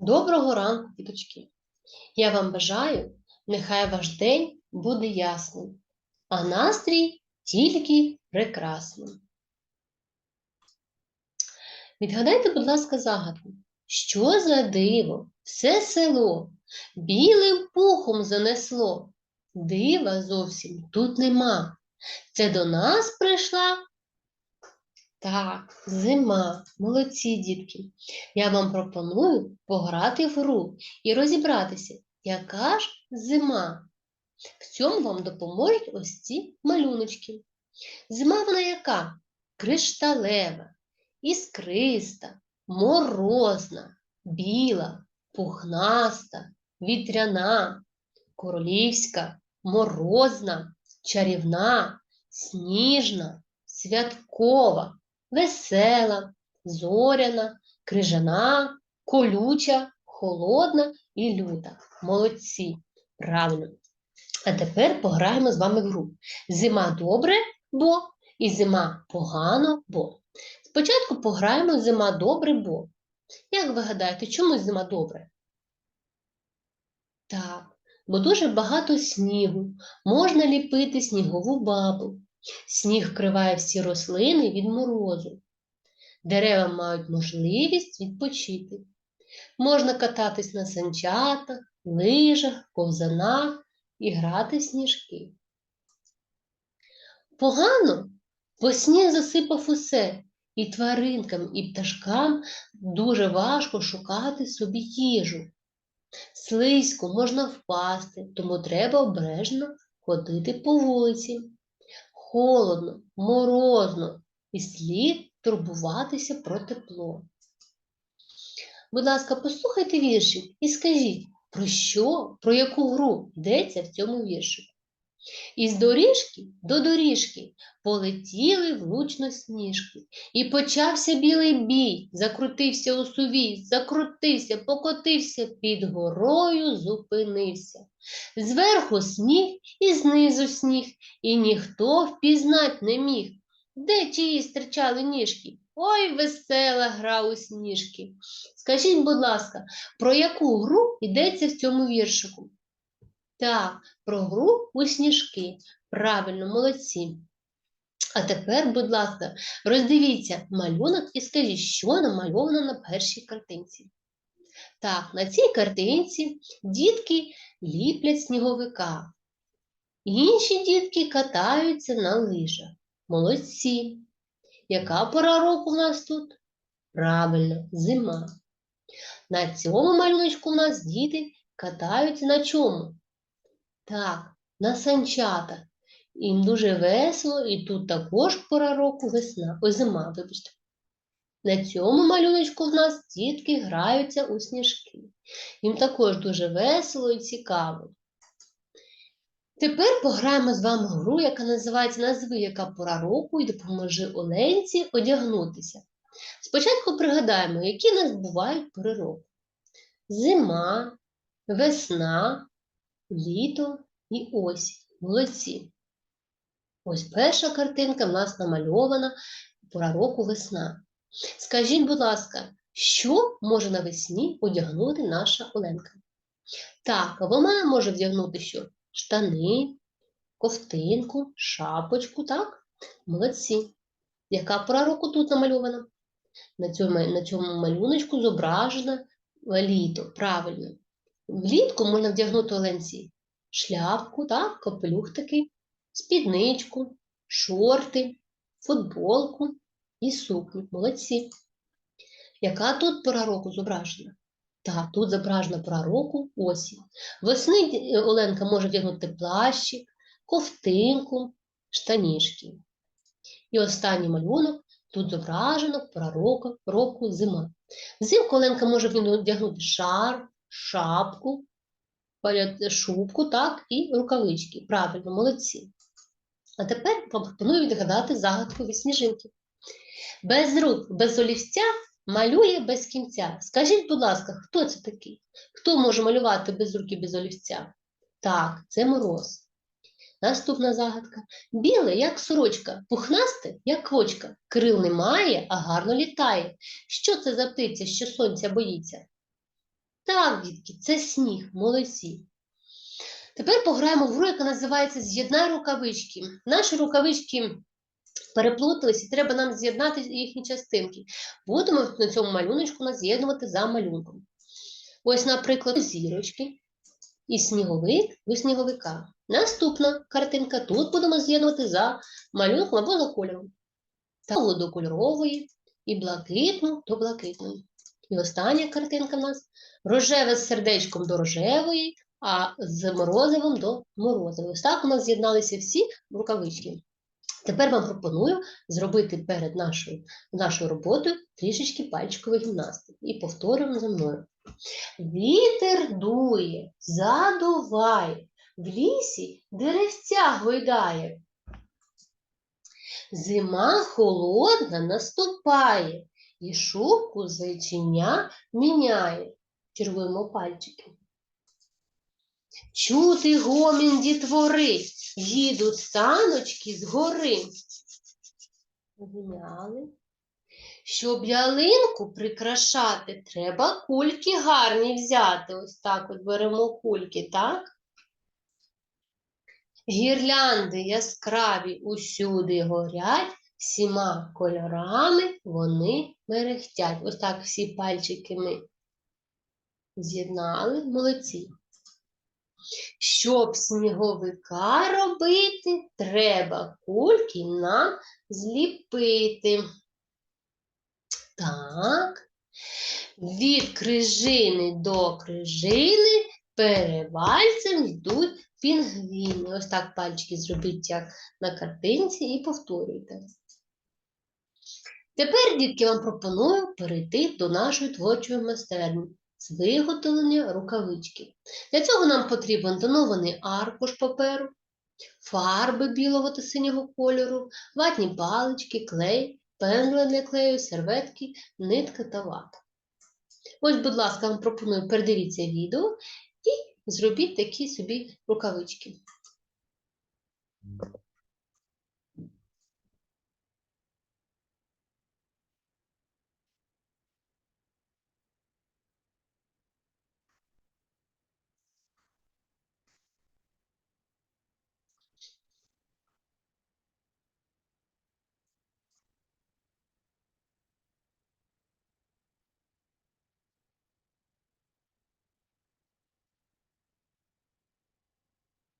Доброго ранку, діточки! Я вам бажаю, нехай ваш день буде ясним, а настрій тільки прекрасним. Відгадайте, будь ласка, загадку. Що за диво? Все село білим пухом занесло. Дива зовсім тут нема. Це до нас прийшла так, зима, молодці дітки. Я вам пропоную пограти в гру і розібратися, яка ж зима. В цьому вам допоможуть ось ці малюночки. Зима вона яка? Кришталева, іскриста, морозна, біла, пухнаста, вітряна, королівська, морозна, чарівна, сніжна, святкова весела, зоряна, крижана, колюча, холодна і люта. Молодці. Правильно. А тепер пограємо з вами в гру. Зима добре, бо і зима погано, бо. Спочатку пограємо зима добре, бо. Як ви гадаєте, чому зима добре? Так, бо дуже багато снігу. Можна ліпити снігову бабу. Сніг вкриває всі рослини від морозу. Дерева мають можливість відпочити. Можна кататись на санчатах, лижах, ковзанах і грати в сніжки. Погано, бо сніг засипав усе, і тваринкам, і пташкам дуже важко шукати собі їжу. Слизько можна впасти, тому треба обережно ходити по вулиці холодно, морозно і слід турбуватися про тепло. Будь ласка, послухайте віршик і скажіть, про що, про яку гру йдеться в цьому віршику. Із доріжки до доріжки полетіли влучно сніжки, і почався білий бій, закрутився у сувій, закрутився, покотився, під горою зупинився. Зверху сніг і знизу сніг, і ніхто впізнать не міг. Де чиї стирчали ніжки? Ой, весела гра у сніжки. Скажіть, будь ласка, про яку гру йдеться в цьому віршику? Так, про гру у сніжки. Правильно, молодці. А тепер, будь ласка, роздивіться малюнок і скажіть, що намальовано на першій картинці. Так, на цій картинці дітки ліплять сніговика. Інші дітки катаються на лижах. Молодці. Яка пора року у нас тут? Правильно, зима. На цьому малюночку у нас діти катаються на чому? Так, на санчатах. Їм дуже весело, і тут також пора року весна, ой, зима, вибачте. На цьому малюночку в нас дітки граються у сніжки. Їм також дуже весело і цікаво. Тепер пограємо з вами гру, яка називається Назви, яка пора року і допоможи Оленці одягнутися. Спочатку пригадаємо, які в нас бувають пори року. Зима, весна, літо і осінь. Молодці. Ось перша картинка в нас намальована пора року весна. Скажіть, будь ласка, що може навесні одягнути наша Оленка? Так, вона може вдягнути що? Штани, ковтинку, шапочку, так? Молодці. Яка пора року тут намальована? На цьому, на цьому малюночку зображено літо. Правильно. Влітку можна вдягнути Оленці шляпку, так, капелюх такий, спідничку, шорти, футболку і сукню. Молодці. Яка тут пора року зображена? Так, тут зображена пора року осінь. Весни Оленка може вдягнути плащик, ковтинку, штанішки. І останній малюнок тут зображено пора року, року зима. Взимку Оленка може вдягнути шар, шапку, шубку, так, і рукавички. Правильно, молодці. А тепер пропоную відгадати загадку від сніжинки. Без рук, без олівця малює без кінця. Скажіть, будь ласка, хто це такий? Хто може малювати без руки, без олівця? Так, це мороз. Наступна загадка. Біле, як сорочка, пухнасте, як квочка. Крил немає, а гарно літає. Що це за птиця, що сонця боїться? Так, дітки, це сніг, молодці. Тепер пограємо в гру, яка називається З'єднай рукавички. Наші рукавички переплутались, і треба нам з'єднати їхні частинки. Будемо на цьому малюночку нас з'єднувати за малюнком. Ось, наприклад, зірочки і сніговик до сніговика. Наступна картинка. Тут будемо з'єднувати за малюнком або за кольором. Та до кольорової і блакитну до блакитної. І остання картинка в нас рожеве з сердечком до рожевої, а з морозивом до морозивої. Ось так у нас з'єдналися всі рукавички. Тепер вам пропоную зробити перед нашою, нашою роботою трішечки пальчикової гімнастики. І повторюємо за мною. Вітер дує, задуває, в лісі деревця гойдає. Зима холодна наступає, і шубку зайчиня міняє. Чергуємо пальчики. Чути гомін дітвори, їдуть саночки з гори. Зняли. Щоб ялинку прикрашати, треба кульки гарні взяти. Ось так от беремо кульки, так? Гірлянди яскраві усюди горять, всіма кольорами вони мерехтять. Ось так всі пальчики ми з'єднали, молодці. Щоб сніговика робити, треба кульки нам зліпити. Так. Від крижини до крижини перевальцем йдуть пінгвіни. Ось так пальчики зробіть, як на картинці, і повторюйте. Тепер, дітки, вам пропоную перейти до нашої творчої майстерні з виготовлення рукавички. Для цього нам потрібен тонований аркуш паперу, фарби білого та синього кольору, ватні палички, клей, пензли для клею, серветки, нитка та вата. Ось, будь ласка, вам пропоную передивіться відео і зробіть такі собі рукавички.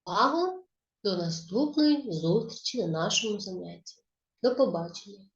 Увагу! До наступної зустрічі на нашому занятті. До побачення!